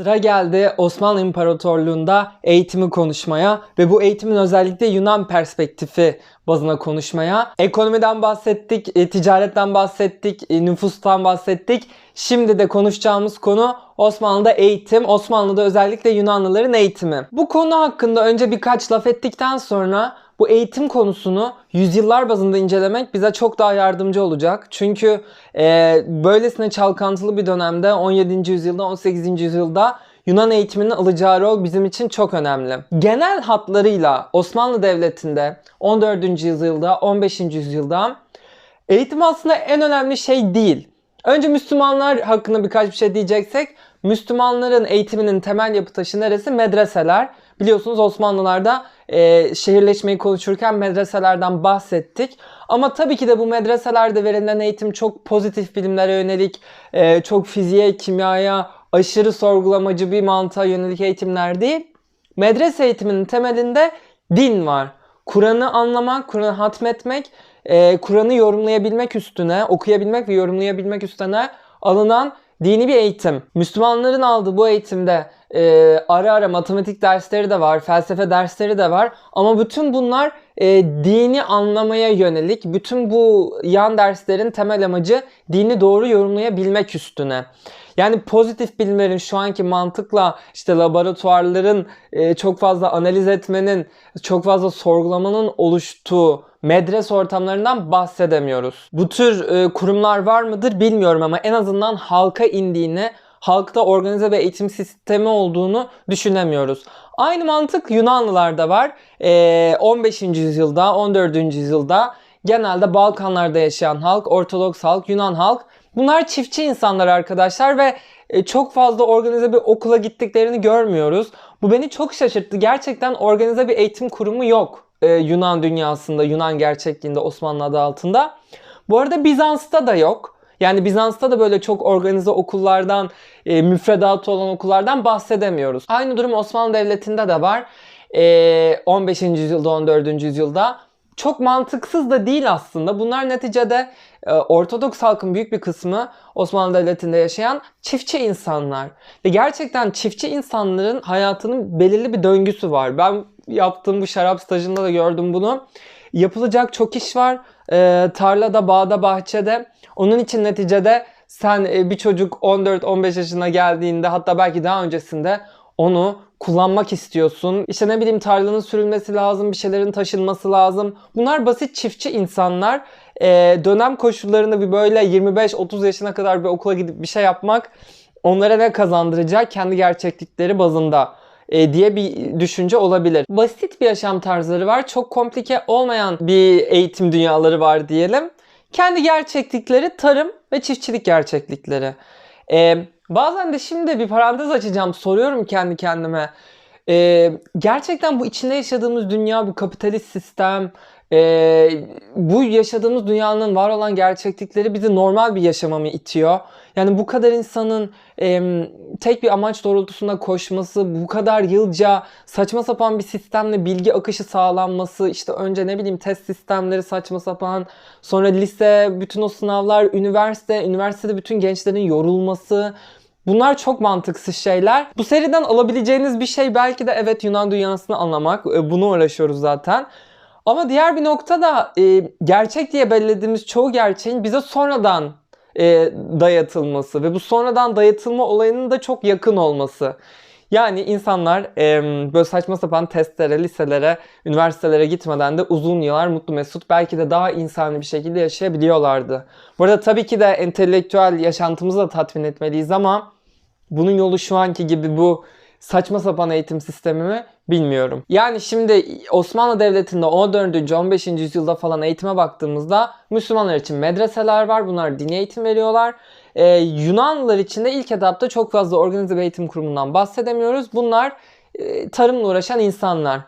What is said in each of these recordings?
Sıra geldi Osmanlı İmparatorluğu'nda eğitimi konuşmaya ve bu eğitimin özellikle Yunan perspektifi bazına konuşmaya. Ekonomiden bahsettik, e, ticaretten bahsettik, e, nüfustan bahsettik. Şimdi de konuşacağımız konu Osmanlı'da eğitim, Osmanlı'da özellikle Yunanlıların eğitimi. Bu konu hakkında önce birkaç laf ettikten sonra bu eğitim konusunu yüzyıllar bazında incelemek bize çok daha yardımcı olacak. Çünkü e, böylesine çalkantılı bir dönemde 17. yüzyılda 18. yüzyılda Yunan eğitiminin alacağı rol bizim için çok önemli. Genel hatlarıyla Osmanlı Devleti'nde 14. yüzyılda 15. yüzyılda eğitim aslında en önemli şey değil. Önce Müslümanlar hakkında birkaç bir şey diyeceksek Müslümanların eğitiminin temel yapı taşı neresi? Medreseler. Biliyorsunuz Osmanlılarda e, şehirleşmeyi konuşurken medreselerden bahsettik. Ama tabii ki de bu medreselerde verilen eğitim çok pozitif bilimlere yönelik, e, çok fiziğe, kimyaya, aşırı sorgulamacı bir mantığa yönelik eğitimler değil. Medrese eğitiminin temelinde din var. Kur'an'ı anlamak, Kur'an'ı hatmetmek, e, Kur'an'ı yorumlayabilmek üstüne, okuyabilmek ve yorumlayabilmek üstüne alınan dini bir eğitim. Müslümanların aldığı bu eğitimde e, ara ara matematik dersleri de var, felsefe dersleri de var. Ama bütün bunlar e, dini anlamaya yönelik. Bütün bu yan derslerin temel amacı dini doğru yorumlayabilmek üstüne. Yani pozitif bilimlerin şu anki mantıkla işte laboratuvarların e, çok fazla analiz etmenin, çok fazla sorgulamanın oluştuğu medrese ortamlarından bahsedemiyoruz. Bu tür e, kurumlar var mıdır bilmiyorum ama en azından halka indiğini, halkta organize bir eğitim sistemi olduğunu düşünemiyoruz. Aynı mantık Yunanlılarda var. E, 15. yüzyılda, 14. yüzyılda genelde Balkanlarda yaşayan halk, Ortodoks halk, Yunan halk Bunlar çiftçi insanlar arkadaşlar ve e, çok fazla organize bir okula gittiklerini görmüyoruz. Bu beni çok şaşırttı. Gerçekten organize bir eğitim kurumu yok e, Yunan dünyasında, Yunan gerçekliğinde Osmanlı adı altında. Bu arada Bizans'ta da yok. Yani Bizans'ta da böyle çok organize okullardan, e, müfredatı olan okullardan bahsedemiyoruz. Aynı durum Osmanlı Devleti'nde de var. E, 15. yüzyılda, 14. yüzyılda. Çok mantıksız da değil aslında. Bunlar neticede e, Ortodoks halkın büyük bir kısmı Osmanlı Devleti'nde yaşayan çiftçi insanlar. Ve gerçekten çiftçi insanların hayatının belirli bir döngüsü var. Ben yaptığım bu şarap stajında da gördüm bunu. Yapılacak çok iş var. E, tarlada, bağda, bahçede. Onun için neticede sen e, bir çocuk 14-15 yaşına geldiğinde hatta belki daha öncesinde onu kullanmak istiyorsun. İşte ne bileyim tarlanın sürülmesi lazım, bir şeylerin taşınması lazım. Bunlar basit çiftçi insanlar. Ee, dönem koşullarında bir böyle 25-30 yaşına kadar bir okula gidip bir şey yapmak onlara ne kazandıracak kendi gerçeklikleri bazında e, diye bir düşünce olabilir. Basit bir yaşam tarzları var. Çok komplike olmayan bir eğitim dünyaları var diyelim. Kendi gerçeklikleri tarım ve çiftçilik gerçeklikleri. Ee, bazen de şimdi bir parantez açacağım. Soruyorum kendi kendime. Ee, gerçekten bu içinde yaşadığımız dünya, bu kapitalist sistem, e, bu yaşadığımız dünyanın var olan gerçeklikleri bizi normal bir yaşama mı itiyor? Yani bu kadar insanın e, tek bir amaç doğrultusunda koşması, bu kadar yılca saçma sapan bir sistemle bilgi akışı sağlanması, işte önce ne bileyim test sistemleri saçma sapan, sonra lise, bütün o sınavlar, üniversite, üniversitede bütün gençlerin yorulması, Bunlar çok mantıksız şeyler. Bu seriden alabileceğiniz bir şey belki de evet Yunan dünyasını anlamak. E, bunu uğraşıyoruz zaten. Ama diğer bir nokta da e, gerçek diye belirlediğimiz çoğu gerçeğin bize sonradan e, dayatılması ve bu sonradan dayatılma olayının da çok yakın olması. Yani insanlar e, böyle saçma sapan testlere, liselere, üniversitelere gitmeden de uzun yıllar mutlu mesut belki de daha insani bir şekilde yaşayabiliyorlardı. Bu arada tabii ki de entelektüel yaşantımızı da tatmin etmeliyiz ama bunun yolu şu anki gibi bu saçma sapan eğitim sistemi mi bilmiyorum. Yani şimdi Osmanlı Devleti'nde 14. 15. yüzyılda falan eğitime baktığımızda Müslümanlar için medreseler var. Bunlar dini eğitim veriyorlar. Ee, Yunanlılar için de ilk etapta çok fazla organize bir eğitim kurumundan bahsedemiyoruz. Bunlar e, tarımla uğraşan insanlar.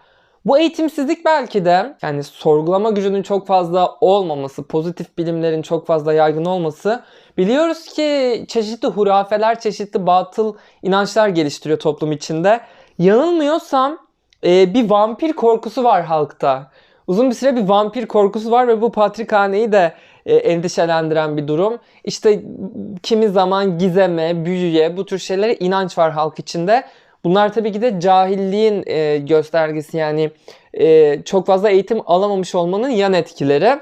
Bu eğitimsizlik belki de yani sorgulama gücünün çok fazla olmaması, pozitif bilimlerin çok fazla yaygın olması biliyoruz ki çeşitli hurafeler, çeşitli batıl inançlar geliştiriyor toplum içinde. Yanılmıyorsam e, bir vampir korkusu var halkta. Uzun bir süre bir vampir korkusu var ve bu patrikhaneyi de e, endişelendiren bir durum. İşte kimi zaman gizeme, büyüye bu tür şeylere inanç var halk içinde. Bunlar tabii ki de cahilliğin e, göstergesi yani e, çok fazla eğitim alamamış olmanın yan etkileri.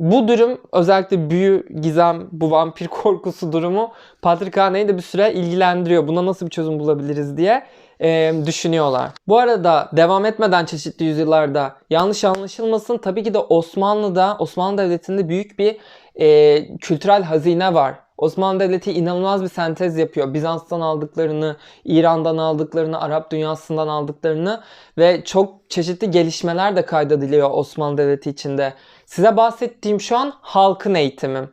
Bu durum özellikle büyü, gizem, bu vampir korkusu durumu Patrikhane'yi de bir süre ilgilendiriyor. Buna nasıl bir çözüm bulabiliriz diye e, düşünüyorlar. Bu arada devam etmeden çeşitli yüzyıllarda yanlış anlaşılmasın tabii ki de Osmanlı'da, Osmanlı Devleti'nde büyük bir e, kültürel hazine var. Osmanlı Devleti inanılmaz bir sentez yapıyor. Bizans'tan aldıklarını, İran'dan aldıklarını, Arap dünyasından aldıklarını ve çok çeşitli gelişmeler de kaydediliyor Osmanlı Devleti içinde. Size bahsettiğim şu an halkın eğitimi.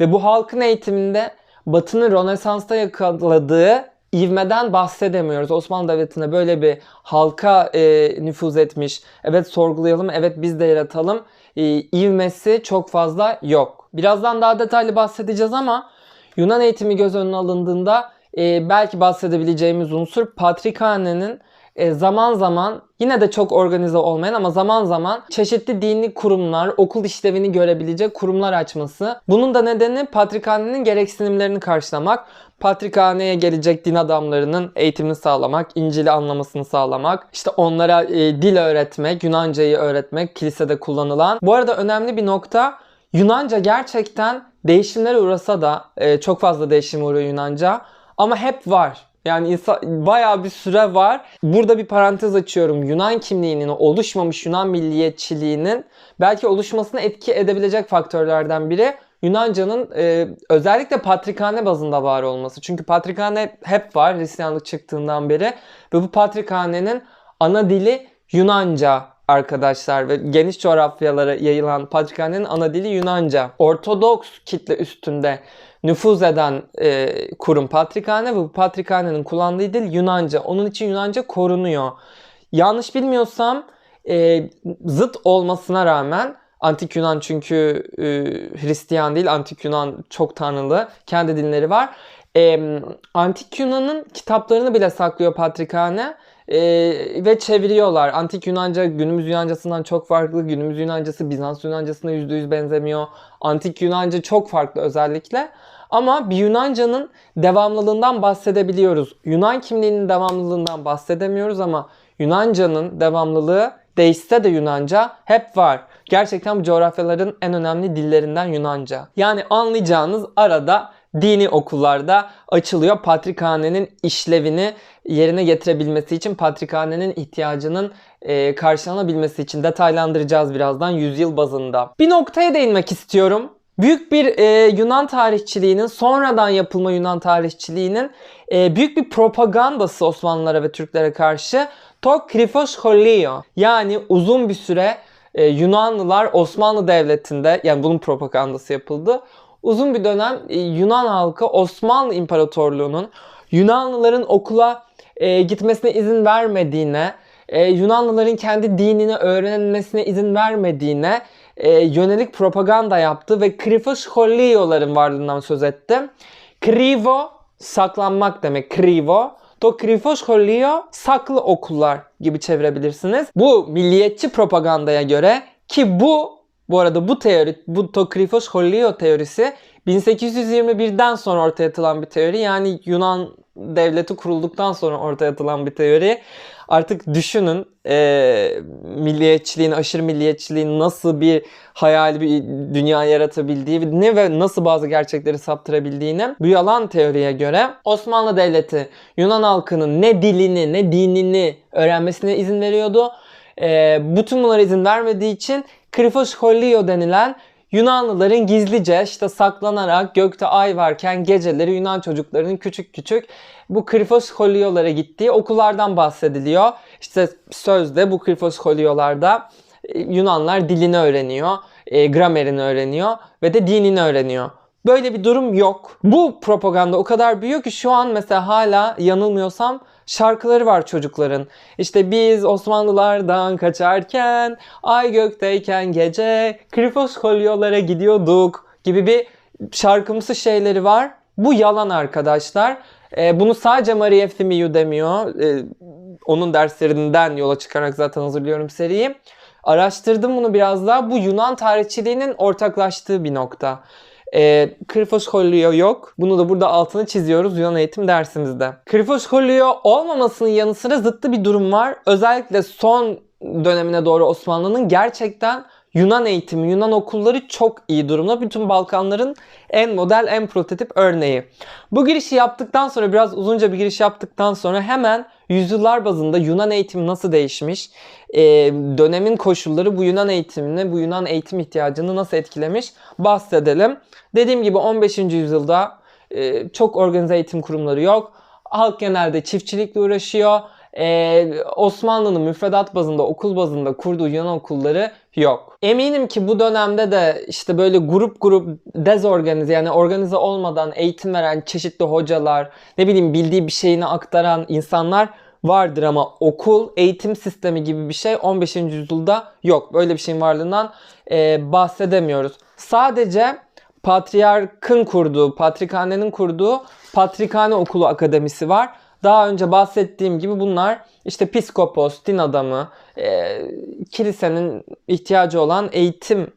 Ve bu halkın eğitiminde Batı'nın Rönesans'ta yakaladığı ivmeden bahsedemiyoruz. Osmanlı Devleti'ne böyle bir halka e, nüfuz etmiş. Evet sorgulayalım, evet biz de yaratalım. E, ivmesi çok fazla yok. Birazdan daha detaylı bahsedeceğiz ama Yunan eğitimi göz önüne alındığında e, belki bahsedebileceğimiz unsur Patrikhane'nin e, zaman zaman yine de çok organize olmayan ama zaman zaman çeşitli dini kurumlar, okul işlevini görebilecek kurumlar açması. Bunun da nedeni Patrikhane'nin gereksinimlerini karşılamak. Patrikhane'ye gelecek din adamlarının eğitimini sağlamak, İncil'i anlamasını sağlamak, işte onlara e, dil öğretmek, Yunancayı öğretmek kilisede kullanılan. Bu arada önemli bir nokta Yunanca gerçekten değişimlere uğrasa da e, çok fazla değişim uğruyor Yunanca ama hep var. Yani insan, bayağı bir süre var. Burada bir parantez açıyorum. Yunan kimliğinin, oluşmamış Yunan milliyetçiliğinin belki oluşmasına etki edebilecek faktörlerden biri Yunanca'nın e, özellikle patrikhane bazında var olması. Çünkü patrikhane hep var Hristiyanlık çıktığından beri ve bu patrikhanenin ana dili Yunanca arkadaşlar ve geniş coğrafyalara yayılan patrikhanenin ana dili Yunanca. Ortodoks kitle üstünde nüfuz eden e, kurum patrikhane ve bu patrikhanenin kullandığı dil Yunanca. Onun için Yunanca korunuyor. Yanlış bilmiyorsam e, zıt olmasına rağmen Antik Yunan çünkü e, Hristiyan değil, Antik Yunan çok tanrılı, kendi dinleri var. E, Antik Yunan'ın kitaplarını bile saklıyor Patrikhane e, ve çeviriyorlar. Antik Yunanca günümüz Yunancasından çok farklı. Günümüz Yunancası Bizans Yunancasına %100 benzemiyor. Antik Yunanca çok farklı özellikle. Ama bir Yunanca'nın devamlılığından bahsedebiliyoruz. Yunan kimliğinin devamlılığından bahsedemiyoruz ama Yunanca'nın devamlılığı değişse de Yunanca hep var. Gerçekten bu coğrafyaların en önemli dillerinden Yunanca. Yani anlayacağınız arada dini okullarda açılıyor. Patrikhanenin işlevini yerine getirebilmesi için, patrikhanenin ihtiyacının e, karşılanabilmesi için detaylandıracağız birazdan yüzyıl bazında. Bir noktaya değinmek istiyorum. Büyük bir e, Yunan tarihçiliğinin, sonradan yapılma Yunan tarihçiliğinin e, büyük bir propagandası Osmanlılara ve Türklere karşı to krifoskolio. Yani uzun bir süre e, Yunanlılar Osmanlı Devleti'nde, yani bunun propagandası yapıldı. Uzun bir dönem e, Yunan halkı Osmanlı İmparatorluğu'nun Yunanlıların okula e, gitmesine izin vermediğine, e, Yunanlıların kendi dinini öğrenmesine izin vermediğine e, yönelik propaganda yaptı ve krifoskolioların varlığından söz etti. Krivo saklanmak demek. Krivo. To krifoskolio saklı okullar gibi çevirebilirsiniz. Bu milliyetçi propagandaya göre ki bu bu arada bu teori, bu to krifoskolio teorisi 1821'den sonra ortaya atılan bir teori. Yani Yunan devleti kurulduktan sonra ortaya atılan bir teori. Artık düşünün e, milliyetçiliğin, aşırı milliyetçiliğin nasıl bir hayali bir dünya yaratabildiği ne ve nasıl bazı gerçekleri saptırabildiğini. Bu yalan teoriye göre Osmanlı Devleti Yunan halkının ne dilini ne dinini öğrenmesine izin veriyordu. E, bütün bunlara izin vermediği için Krifoskolio denilen Yunanlıların gizlice işte saklanarak gökte ay varken geceleri Yunan çocuklarının küçük küçük bu krifoskoliolara gittiği okullardan bahsediliyor. İşte sözde bu krifoskoliolarda Yunanlar dilini öğreniyor, e, gramerini öğreniyor ve de dinini öğreniyor. Böyle bir durum yok. Bu propaganda o kadar büyük ki şu an mesela hala yanılmıyorsam şarkıları var çocukların. İşte biz Osmanlılardan kaçarken, ay gökteyken gece, krifoskolyolara gidiyorduk gibi bir şarkımsı şeyleri var. Bu yalan arkadaşlar. Ee, bunu sadece Marie Efthimiou demiyor. Ee, onun derslerinden yola çıkarak zaten hazırlıyorum seriyi. Araştırdım bunu biraz daha. Bu Yunan tarihçiliğinin ortaklaştığı bir nokta. E, Krifoskolio yok. Bunu da burada altını çiziyoruz Yunan eğitim dersimizde. Krifoskolio olmamasının yanı sıra zıttı bir durum var. Özellikle son dönemine doğru Osmanlı'nın gerçekten Yunan eğitimi, Yunan okulları çok iyi durumda. Bütün Balkanların en model, en prototip örneği. Bu girişi yaptıktan sonra, biraz uzunca bir giriş yaptıktan sonra hemen yüzyıllar bazında Yunan eğitimi nasıl değişmiş, e, dönemin koşulları bu Yunan eğitimini, bu Yunan eğitim ihtiyacını nasıl etkilemiş bahsedelim. Dediğim gibi 15. yüzyılda e, çok organize eğitim kurumları yok. Halk genelde çiftçilikle uğraşıyor. Ee, Osmanlı'nın müfredat bazında, okul bazında kurduğu Yunan okulları yok. Eminim ki bu dönemde de işte böyle grup grup dezorganize yani organize olmadan eğitim veren çeşitli hocalar, ne bileyim bildiği bir şeyini aktaran insanlar vardır ama okul, eğitim sistemi gibi bir şey 15. yüzyılda yok. Böyle bir şeyin varlığından e, bahsedemiyoruz. Sadece Patriarkın kurduğu, Patrikhane'nin kurduğu Patrikhane Okulu Akademisi var. Daha önce bahsettiğim gibi bunlar işte piskopos, din adamı, e, kilisenin ihtiyacı olan eğitim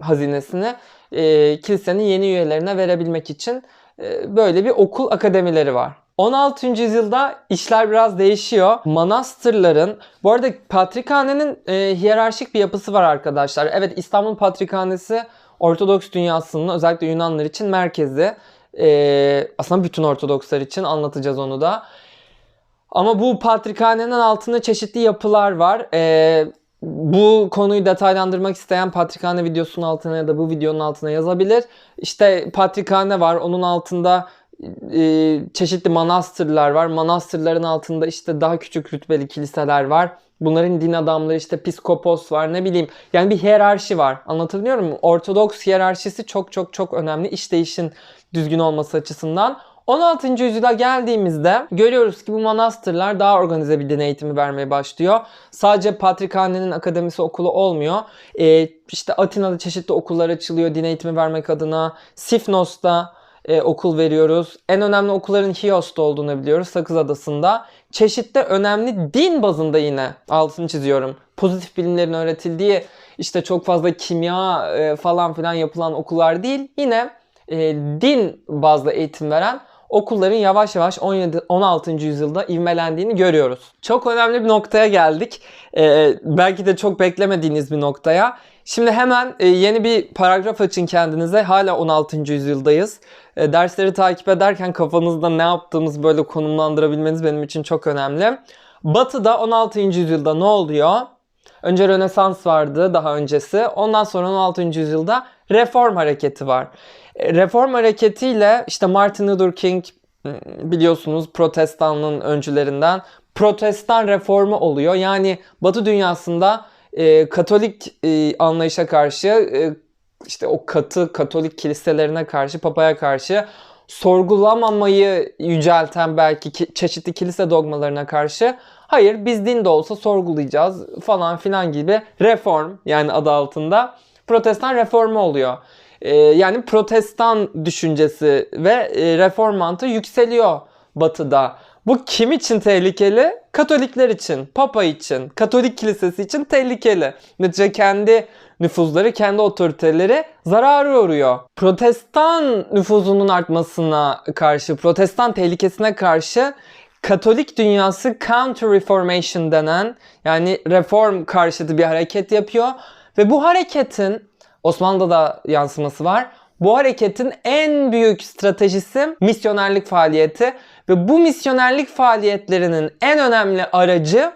hazinesini e, kilisenin yeni üyelerine verebilmek için e, böyle bir okul akademileri var. 16. yüzyılda işler biraz değişiyor. Manastırların, bu arada Patrikhane'nin e, hiyerarşik bir yapısı var arkadaşlar. Evet İstanbul Patrikhanesi Ortodoks dünyasının özellikle Yunanlar için merkezi. E, aslında bütün Ortodokslar için anlatacağız onu da. Ama bu patrikhanenin altında çeşitli yapılar var. E, bu konuyu detaylandırmak isteyen patrikhane videosunun altına ya da bu videonun altına yazabilir. İşte patrikhane var. Onun altında e, çeşitli manastırlar var. Manastırların altında işte daha küçük rütbeli kiliseler var. Bunların din adamları işte piskopos var ne bileyim. Yani bir hiyerarşi var. Anlatabiliyor muyum? Ortodoks hiyerarşisi çok çok çok önemli. İşleyişin düzgün olması açısından. 16. yüzyıla geldiğimizde görüyoruz ki bu manastırlar daha organize bir din eğitimi vermeye başlıyor. Sadece Patrikhane'nin akademisi okulu olmuyor. Ee, işte Atina'da çeşitli okullar açılıyor din eğitimi vermek adına. Sifnos'ta e, okul veriyoruz. En önemli okulların Hios'ta olduğunu biliyoruz. Sakız Adası'nda. Çeşitli önemli din bazında yine altını çiziyorum. Pozitif bilimlerin öğretildiği işte çok fazla kimya e, falan filan yapılan okullar değil. Yine e, din bazlı eğitim veren okulların yavaş yavaş 17 16. yüzyılda ivmelendiğini görüyoruz. Çok önemli bir noktaya geldik. Ee, belki de çok beklemediğiniz bir noktaya. Şimdi hemen e, yeni bir paragraf açın kendinize. Hala 16. yüzyıldayız. E, dersleri takip ederken kafanızda ne yaptığımız böyle konumlandırabilmeniz benim için çok önemli. Batı'da 16. yüzyılda ne oluyor? Önce Rönesans vardı daha öncesi. Ondan sonra 16. yüzyılda reform hareketi var. Reform hareketiyle işte Martin Luther King biliyorsunuz protestanlığın öncülerinden protestan reformu oluyor. Yani Batı dünyasında e, Katolik e, anlayışa karşı e, işte o katı Katolik kiliselerine karşı, papaya karşı sorgulamamayı yücelten belki ki, çeşitli kilise dogmalarına karşı hayır biz din de olsa sorgulayacağız falan filan gibi reform yani adı altında protestan reformu oluyor. Ee, yani protestan düşüncesi ve e, reform mantığı yükseliyor batıda. Bu kim için tehlikeli? Katolikler için, Papa için, Katolik kilisesi için tehlikeli. Netice kendi nüfuzları, kendi otoriteleri zararı uğruyor. Protestan nüfuzunun artmasına karşı, protestan tehlikesine karşı Katolik dünyası Counter Reformation denen yani reform karşıtı bir hareket yapıyor ve bu hareketin Osmanlı'da da yansıması var. Bu hareketin en büyük stratejisi misyonerlik faaliyeti ve bu misyonerlik faaliyetlerinin en önemli aracı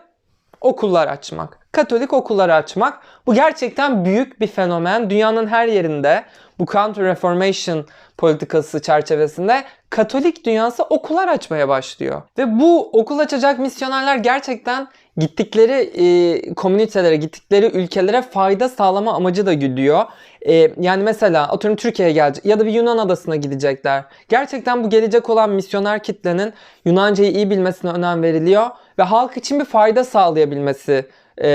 okullar açmak. Katolik okulları açmak. Bu gerçekten büyük bir fenomen. Dünyanın her yerinde bu Counter Reformation politikası çerçevesinde Katolik dünyası okullar açmaya başlıyor. Ve bu okul açacak misyonerler gerçekten gittikleri e, komünitelere, gittikleri ülkelere fayda sağlama amacı da güdüyor. E, yani mesela atıyorum Türkiye'ye gelecek ya da bir Yunan adasına gidecekler. Gerçekten bu gelecek olan misyoner kitlenin Yunancayı iyi bilmesine önem veriliyor ve halk için bir fayda sağlayabilmesi e,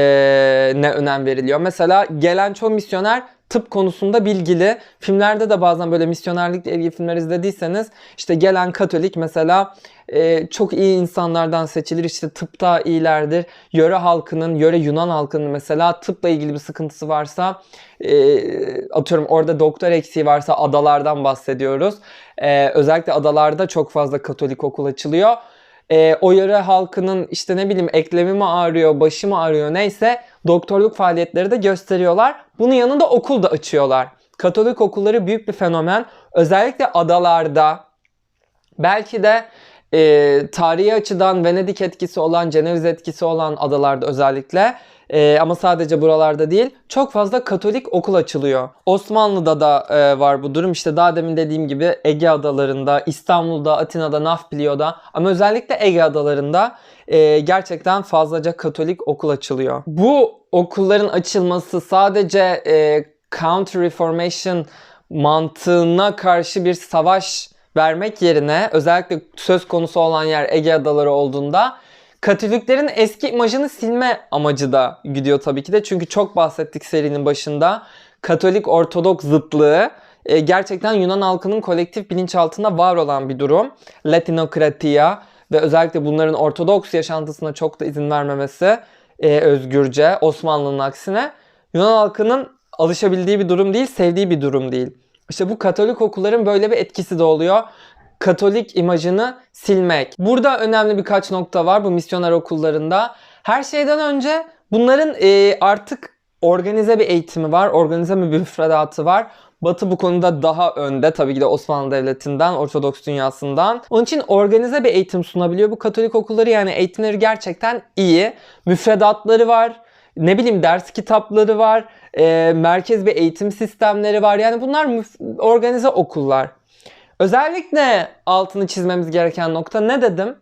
ne önem veriliyor. Mesela gelen çoğu misyoner tıp konusunda bilgili. Filmlerde de bazen böyle misyonerlikle ilgili filmler izlediyseniz işte gelen Katolik mesela e, çok iyi insanlardan seçilir. İşte tıpta iyilerdir. Yöre halkının, yöre Yunan halkının mesela tıpla ilgili bir sıkıntısı varsa e, atıyorum orada doktor eksiği varsa adalardan bahsediyoruz. E, özellikle adalarda çok fazla Katolik okul açılıyor. E, o yöre halkının işte ne bileyim eklemi mi ağrıyor, başı mı ağrıyor neyse doktorluk faaliyetleri de gösteriyorlar. Bunun yanında okul da açıyorlar. Katolik okulları büyük bir fenomen. Özellikle adalarda belki de e, tarihi açıdan Venedik etkisi olan, Ceneviz etkisi olan adalarda özellikle e, ama sadece buralarda değil çok fazla Katolik okul açılıyor. Osmanlı'da da e, var bu durum. İşte daha demin dediğim gibi Ege adalarında, İstanbul'da, Atina'da, Nafplio'da ama özellikle Ege adalarında e, gerçekten fazlaca Katolik okul açılıyor. Bu okulların açılması sadece e, Counter Reformation mantığına karşı bir savaş vermek yerine özellikle söz konusu olan yer Ege Adaları olduğunda Katoliklerin eski imajını silme amacı da gidiyor tabii ki de. Çünkü çok bahsettik serinin başında. Katolik Ortodoks zıtlığı e, gerçekten Yunan halkının kolektif bilinçaltında var olan bir durum. Latinokratia ve özellikle bunların Ortodoks yaşantısına çok da izin vermemesi e, özgürce Osmanlı'nın aksine Yunan halkının alışabildiği bir durum değil, sevdiği bir durum değil. İşte bu Katolik okulların böyle bir etkisi de oluyor. Katolik imajını silmek. Burada önemli birkaç nokta var bu misyoner okullarında. Her şeyden önce bunların e, artık organize bir eğitimi var, organize bir müfredatı var. Batı bu konuda daha önde tabii ki de Osmanlı Devleti'nden, Ortodoks dünyasından. Onun için organize bir eğitim sunabiliyor bu Katolik okulları yani eğitimleri gerçekten iyi. Müfredatları var, ne bileyim ders kitapları var, e, merkez bir eğitim sistemleri var. Yani bunlar organize okullar. Özellikle altını çizmemiz gereken nokta ne dedim?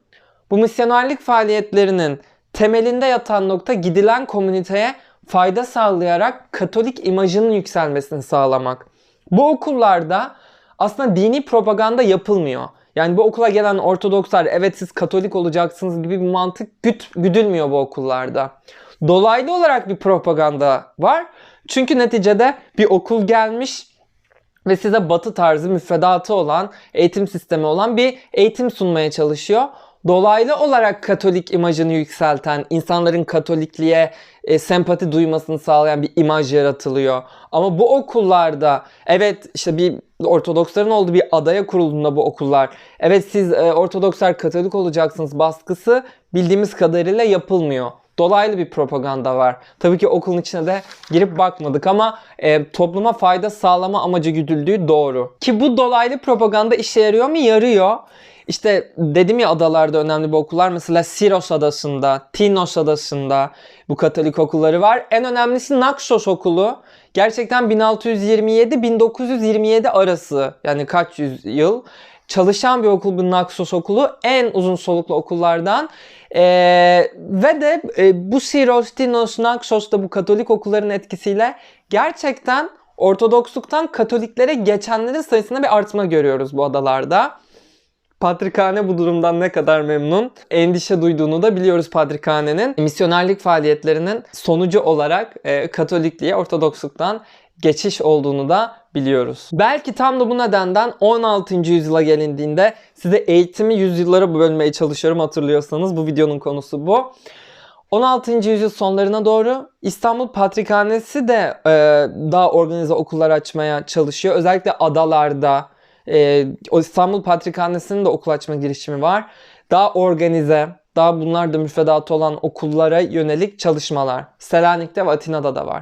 Bu misyonerlik faaliyetlerinin temelinde yatan nokta gidilen komüniteye fayda sağlayarak Katolik imajının yükselmesini sağlamak. Bu okullarda aslında dini propaganda yapılmıyor. Yani bu okula gelen Ortodokslar evet siz Katolik olacaksınız gibi bir mantık güt, güdülmüyor bu okullarda. Dolaylı olarak bir propaganda var. Çünkü neticede bir okul gelmiş ve size batı tarzı müfredatı olan, eğitim sistemi olan bir eğitim sunmaya çalışıyor. Dolaylı olarak Katolik imajını yükselten, insanların Katolikliğe e, sempati duymasını sağlayan bir imaj yaratılıyor. Ama bu okullarda evet işte bir Ortodoksların olduğu bir adaya kurulduğunda bu okullar evet siz e, Ortodokslar Katolik olacaksınız baskısı bildiğimiz kadarıyla yapılmıyor dolaylı bir propaganda var. Tabii ki okulun içine de girip bakmadık ama e, topluma fayda sağlama amacı güdüldüğü doğru. Ki bu dolaylı propaganda işe yarıyor mu? Yarıyor. İşte dedim ya adalarda önemli bir okullar mesela Siros adasında, Tinos adasında bu Katolik okulları var. En önemlisi Naxos okulu. Gerçekten 1627-1927 arası yani kaç yüzyıl çalışan bir okul bu Naxos okulu. En uzun soluklu okullardan. Ee, ve de e, bu Siros, Tinos, Naxos da bu Katolik okulların etkisiyle gerçekten Ortodoksluktan Katoliklere geçenlerin sayısında bir artma görüyoruz bu adalarda. Patrikhane bu durumdan ne kadar memnun, endişe duyduğunu da biliyoruz Patrikhane'nin. Misyonerlik faaliyetlerinin sonucu olarak e, Katolikliğe, Ortodoksluktan geçiş olduğunu da biliyoruz. Belki tam da bu nedenden 16. yüzyıla gelindiğinde size eğitimi yüzyıllara bölmeye çalışıyorum hatırlıyorsanız bu videonun konusu bu. 16. yüzyıl sonlarına doğru İstanbul Patrikhanesi de e, daha organize okullar açmaya çalışıyor. Özellikle adalarda e, İstanbul Patrikhanesi'nin de okul açma girişimi var. Daha organize, daha bunlar da müfredatı olan okullara yönelik çalışmalar. Selanik'te ve Atina'da da var.